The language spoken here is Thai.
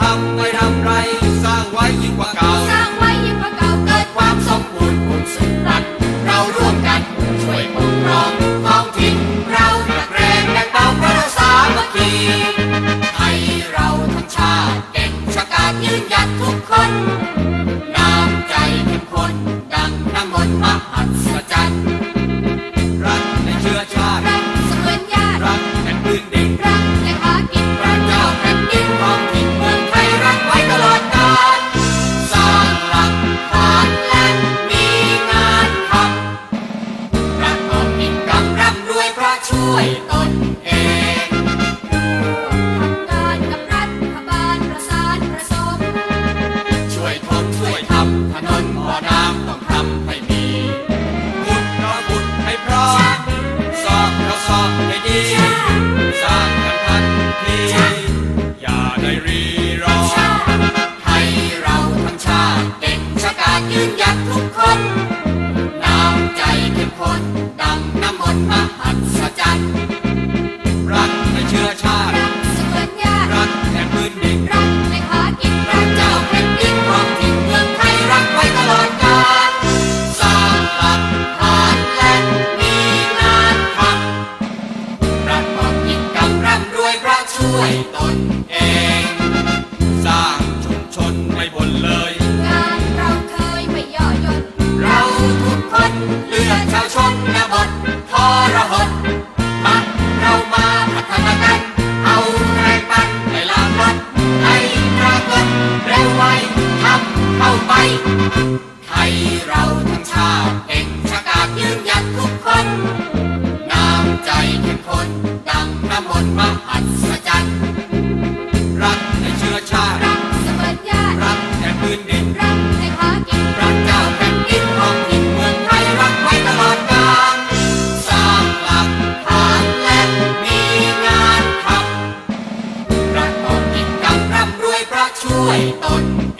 ทำไม่ได้ ยิ่ยัหทุกคน เลือดชาวชนบททรหดมาเรามาพัฒนากัน Wait, oh.